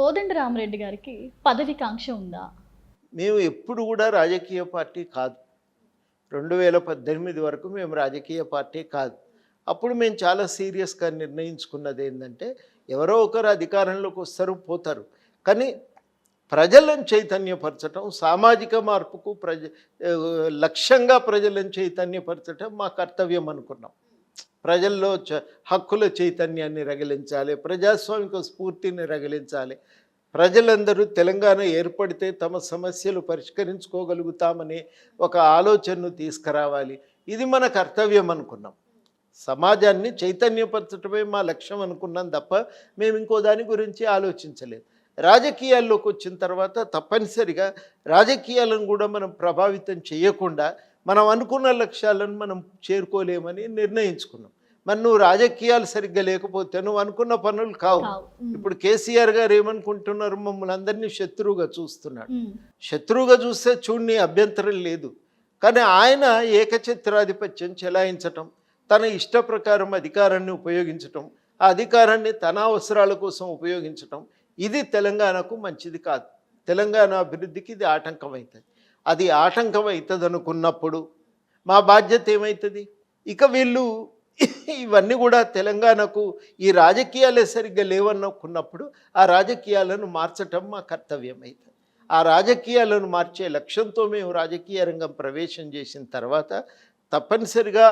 కోదండ రామరెడ్డి గారికి పదవి కాంక్ష ఉందా? మేము ఎప్పుడు కూడా రాజకీయ పార్టీ కాదు. రెండు వేల పద్దెనిమిది వరకు మేము రాజకీయ పార్టీ కాదు. అప్పుడు మేము చాలా సీరియస్గా నిర్ణయించుకున్నది ఏంటంటే ఎవరో ఒకరు అధికారంలోకి వస్తారు పోతారు. కానీ ప్రజలను చైతన్యపరచటం సామాజిక మార్పుకు ప్రజ లక్ష్యంగా ప్రజలను చైతన్యపరచటం మా కర్తవ్యం అనుకున్నాం. ప్రజల్లో హక్కుల చైతన్యాన్ని రగిలించాలి ప్రజాస్వామిక స్ఫూర్తిని రగిలించాలి. ప్రజలందరూ తెలంగాణ ఏర్పడితే తమ సమస్యలు పరిష్కరించుకోగలుగుతామనే ఒక ఆలోచనను తీసుకురావాలి. ఇది మన కర్తవ్యం అనుకున్నాం. సమాజాన్ని చైతన్యపరచడమే మా లక్ష్యం అనుకున్నాం తప్ప మేము ఇంకో దాని గురించి ఆలోచించలేదు. రాజకీయాల్లోకి వచ్చిన తర్వాత తప్పనిసరిగా రాజకీయాలను కూడా మనం ప్రభావితం చేయకుండా మనం అనుకున్న లక్ష్యాలను మనం చేరుకోలేమని నిర్ణయించుకున్నాం. మరి నువ్వు రాజకీయాలు సరిగ్గా లేకపోతే నువ్వు అనుకున్న పనులు కావు. ఇప్పుడు కేసీఆర్ గారు ఏమనుకుంటున్నారు? మమ్మల్ని అందరినీ శత్రువుగా చూస్తున్నాడు. శత్రువుగా చూస్తే చూడని అభ్యంతరం లేదు. కానీ ఆయన ఏకఛత్రాధిపత్యం చెలాయించటం తన ఇష్ట ప్రకారం అధికారాన్ని ఉపయోగించటం ఆ అధికారాన్ని తన అవసరాల కోసం ఉపయోగించటం ఇది తెలంగాణకు మంచిది కాదు. తెలంగాణ అభివృద్ధికి ఇది ఆటంకం అవుతుంది అది ఆటంకం అవుతుంది అనుకున్నప్పుడు మా బాధ్యత ఏమవుతుంది ఇక వీళ్ళు ఇవన్నీ కూడా తెలంగాణకు ఈ రాజకీయాలే సరిగ్గా లేవనుకున్నప్పుడు ఆ రాజకీయాలను మార్చటం మా కర్తవ్యం అవుతుంది ఆ రాజకీయాలను మార్చే లక్ష్యంతో మేము రాజకీయ రంగం ప్రవేశం చేసిన తర్వాత తప్పనిసరిగా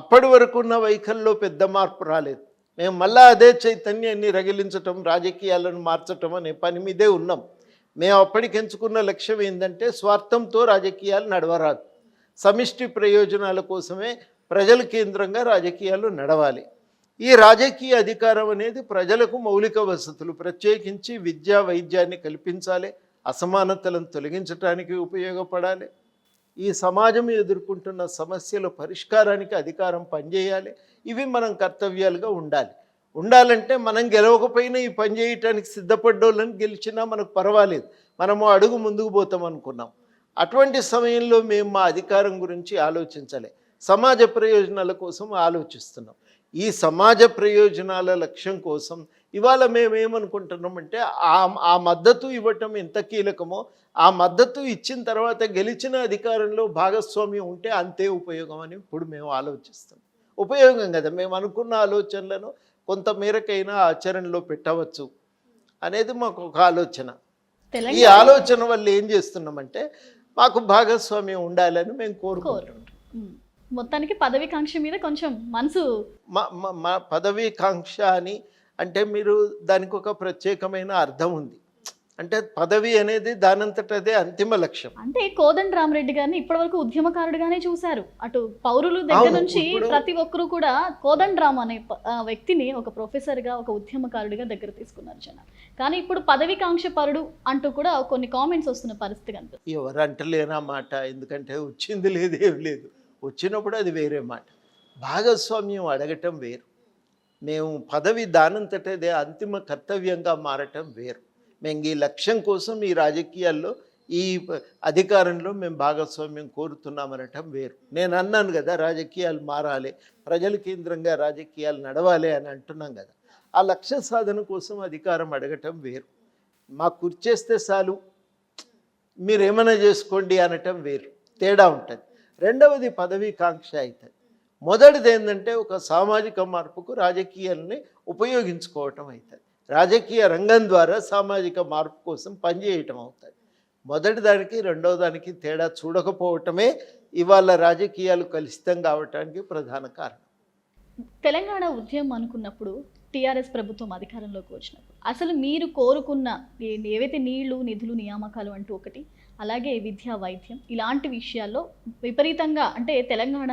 అప్పటి వరకు ఉన్న వైఖరిలో పెద్ద మార్పు రాలేదు. మేము మళ్ళా అదే చైతన్యాన్ని రగిలించటం రాజకీయాలను మార్చటం అనే పని మీదే ఉన్నాం. మేము అప్పటికి ఎంచుకున్న లక్ష్యం ఏంటంటే స్వార్థంతో రాజకీయాలు నడవరాదు. సమిష్టి ప్రయోజనాల కోసమే ప్రజల కేంద్రంగా రాజకీయాలు నడవాలి. ఈ రాజకీయ అధికారం అనేది ప్రజలకు మౌలిక వసతులు ప్రత్యేకించి విద్యా వైద్యాన్ని కల్పించాలి అసమానతలను తొలగించడానికి ఉపయోగపడాలి. ఈ సమాజం ఎదుర్కొంటున్న సమస్యల పరిష్కారానికి అధికారం పనిచేయాలి. ఇవి మనం కర్తవ్యాలుగా ఉండాలి. ఉండాలంటే మనం గెలవకపోయినా ఈ పని చేయటానికి సిద్ధపడ్డోళ్ళని గెలిచినా మనకు పర్వాలేదు. మనము అడుగు ముందుకు పోతాం అనుకున్నాం. అటువంటి సమయంలో మేము మా అధికారం గురించి ఆలోచించాలి. సమాజ ప్రయోజనాల కోసం ఆలోచిస్తున్నాం. ఈ సమాజ ప్రయోజనాల లక్ష్యం కోసం ఇవాళ మేమేమనుకుంటున్నామంటే ఆ ఆ మద్దతు ఇవ్వటం ఎంత కీలకమో ఆ మద్దతు ఇచ్చిన తర్వాత గెలిచిన అధికారంలో భాగస్వామ్యం ఉంటే అంతే ఉపయోగం అని ఇప్పుడు మేము ఆలోచిస్తాం ఉపయోగం కదా మేము అనుకున్న ఆలోచనలను కొంత మేరకైనా ఆచరణలో పెట్టవచ్చు అనేది మాకు ఒక ఆలోచన. ఈ ఆలోచన వల్ల ఏం చేస్తున్నామంటే మాకు భాగస్వామ్యం ఉండాలని మేము కోరుకుంటున్నాం. ఉమ్. మొత్తానికి పదవి కాంక్ష మీద కొంచెం మనసు మా మా- మా పదవీ కాంక్ష అని అంటే మీరు దానికి ఒక ప్రత్యేకమైన అర్థం ఉంది. అంటే పదవి అనేది దానంతటదే అంతిమ లక్ష్యం. అంటే కోదండ రామరెడ్డి గారిని ఇప్పటివరకు ఉద్యమకారుడిగానే చూశారు. అటు పౌరులు దగ్గర నుంచి ప్రతి ఒక్కరు కూడా కోదండ రామ్ అనే వ్యక్తిని ఒక ప్రొఫెసర్గా ఒక ఉద్యమకారుడిగా దగ్గర తీసుకున్నారు జనాలు. కానీ ఇప్పుడు పదవి కాంక్ష పరుడు అంటూ కూడా కొన్ని కామెంట్స్ వస్తున్న పరిస్థితి కనిపిస్తుంది. ఎవరు అంటలేనా మాట. ఎందుకంటే వచ్చింది లేదు ఏం లేదు. వచ్చినప్పుడు అది వేరే మాట. భాగస్వామ్యం అడగటం వేరు. మేము పదవి దానంతటదే అంతిమ కర్తవ్యంగా మారటం వేరు. మేము ఈ లక్ష్యం కోసం ఈ రాజకీయాల్లో ఈ అధికారంలో మేము భాగస్వామ్యం కోరుతున్నామనటం వేరు. నేను అన్నాను కదా రాజకీయాలు మారాలి ప్రజల కేంద్రంగా రాజకీయాలు నడవాలి అని అంటున్నాం కదా. ఆ లక్ష్య సాధన కోసం అధికారం అడగటం వేరు. మాకు కుర్చేస్తే చాలు మీరు ఏమైనా చేసుకోండి అనటం వేరు. తేడా ఉంటుంది. రెండవది పదవీ కాంక్ష అవుతుంది. మొదటిది ఏంటంటే ఒక సామాజిక మార్పుకు రాజకీయాలని ఉపయోగించుకోవటం అవుతుంది. రాజకీయ రంగం ద్వారా సామాజిక మార్పు కోసం పనిచేయటం అవుతుంది మొదటి దానికి రెండవ దానికి తేడా చూడకపోవటమే ఇవాళ రాజకీయాలు కలుషితం కావటానికి ప్రధాన కారణం. తెలంగాణ ఉద్యమం అనుకున్నప్పుడు టీఆర్ఎస్ ప్రభుత్వం అధికారంలోకి వచ్చినప్పుడు అసలు మీరు కోరుకున్న ఏవైతే నీళ్ళు నిధులు నియామకాలు అంటూ ఒకటి అలాగే విద్య వైద్యం ఇలాంటి విషయాల్లో విపరీతంగా అంటే తెలంగాణ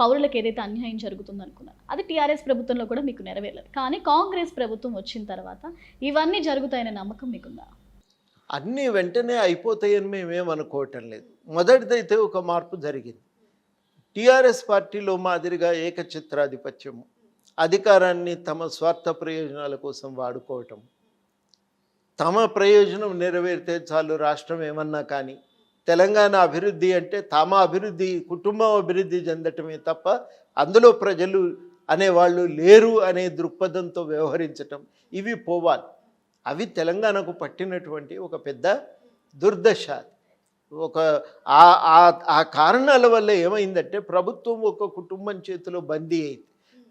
పౌరులకు ఏదైతే అన్యాయం జరుగుతుందనుకున్నారు అది టీఆర్ఎస్ ప్రభుత్వంలో కూడా మీకు నెరవేరలేదు. కానీ కాంగ్రెస్ ప్రభుత్వం వచ్చిన తర్వాత ఇవన్నీ జరుగుతాయనే నమ్మకం మీకుందా? అన్నీ వెంటనే అయిపోతాయని మేమేమనుకోవటం లేదు. మొదటిదైతే ఒక మార్పు జరిగింది. టీఆర్ఎస్ పార్టీలో మాదిరిగా ఏకచిత్రాధిపత్యము అధికారాన్ని తమ స్వార్థ ప్రయోజనాల కోసం వాడుకోవటం తమ ప్రయోజనం నెరవేరితే చాలు రాష్ట్రం ఏమన్నా కానీ తెలంగాణ అభివృద్ధి అంటే తమ అభివృద్ధి కుటుంబం అభివృద్ధి చెందటమే తప్ప అందులో ప్రజలు అనేవాళ్ళు లేరు అనే దృక్పథంతో వ్యవహరించటం ఇవి పోవాలి. అవి తెలంగాణకు పట్టినటువంటి ఒక పెద్ద దుర్దశ. ఒక ఆ కారణాల వల్ల ఏమైందంటే ప్రభుత్వం ఒక కుటుంబం చేతిలో బందీ అయింది.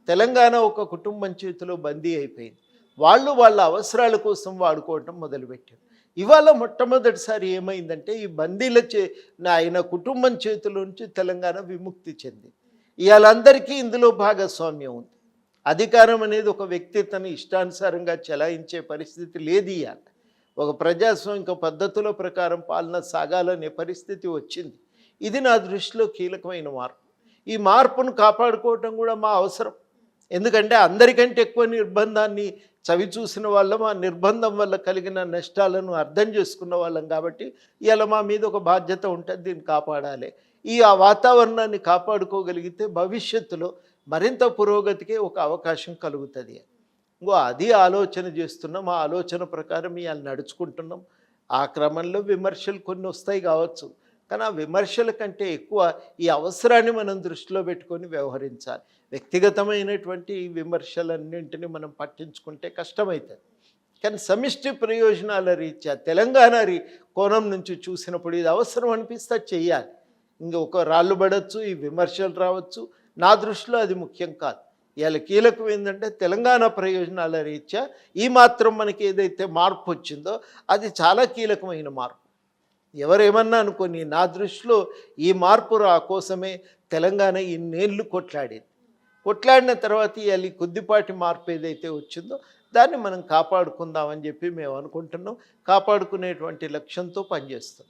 తెలంగాణ ఒక కుటుంబం చేతిలో బందీ అయిపోయింది. వాళ్ళు వాళ్ళ అవసరాల కోసం వాడుకోవటం మొదలుపెట్టారు. ఇవాళ మొట్టమొదటిసారి ఏమైందంటే ఈ బందీల చే ఆయన కుటుంబం చేతిలోంచి తెలంగాణ విముక్తి చెందింది ఇవాళ అందరికీ ఇందులో భాగస్వామ్యం ఉంది. అధికారం అనేది ఒక వ్యక్తి తన ఇష్టానుసారంగా చెలాయించే పరిస్థితి లేదు ఇవాళ. ఒక ప్రజాస్వామిక పద్ధతుల ప్రకారం పాలన సాగాలనే పరిస్థితి వచ్చింది. ఇది నా దృష్టిలో కీలకమైన మార్పు. ఈ మార్పును కాపాడుకోవటం కూడా మా అవసరం. ఎందుకంటే అందరికంటే ఎక్కువ నిర్బంధాన్ని చవి చూసిన వాళ్ళం ఆ నిర్బంధం వల్ల కలిగిన నష్టాలను అర్థం చేసుకున్న వాళ్ళం కాబట్టి ఇవాళ మా మీద ఒక బాధ్యత ఉంటుంది దీన్ని కాపాడాలి. ఈ ఆ వాతావరణాన్ని కాపాడుకోగలిగితే భవిష్యత్తులో మరింత పురోగతికి ఒక అవకాశం కలుగుతుంది. ఇంకో అది ఆలోచన చేస్తున్నాం. ఆ ఆలోచన ప్రకారం ఇవాళ నడుచుకుంటున్నాం. ఆ క్రమంలో విమర్శలు కొన్ని వస్తాయి కావచ్చు. కానీ ఆ విమర్శల కంటే ఎక్కువ ఈ అవసరాన్ని మనం దృష్టిలో పెట్టుకొని వ్యవహరించాలి. వ్యక్తిగతమైనటువంటి విమర్శలన్నింటినీ మనం పట్టించుకుంటే కష్టమవుతుంది కానీ సమిష్టి ప్రయోజనాల రీత్యా తెలంగాణ రీ కోణం నుంచి చూసినప్పుడు ఇది అవసరం అనిపిస్తే చెయ్యాలి. చెయ్యాలి ఇంకొక రాళ్ళు పడవచ్చు ఈ విమర్శలు రావచ్చు. నా దృష్టిలో అది ముఖ్యం కాదు. ఇవాళ కీలకం ఏంటంటే తెలంగాణ ప్రయోజనాల రీత్యా ఈ మాత్రం మనకి ఏదైతే మార్పు వచ్చిందో అది చాలా కీలకమైన మార్పు. ఎవరేమన్నా అనుకోని నా దృష్టిలో ఈ మార్పు రా కోసమే తెలంగాణ ఇన్నేళ్ళు కొట్లాడేది. కొట్లాడిన తర్వాత ఇవాళ ఈ కొద్దిపాటి మార్పు ఏదైతే వచ్చిందో దాన్ని మనం కాపాడుకుందామని చెప్పి మేము అనుకుంటున్నాం. కాపాడుకునేటువంటి లక్ష్యంతో పనిచేస్తాం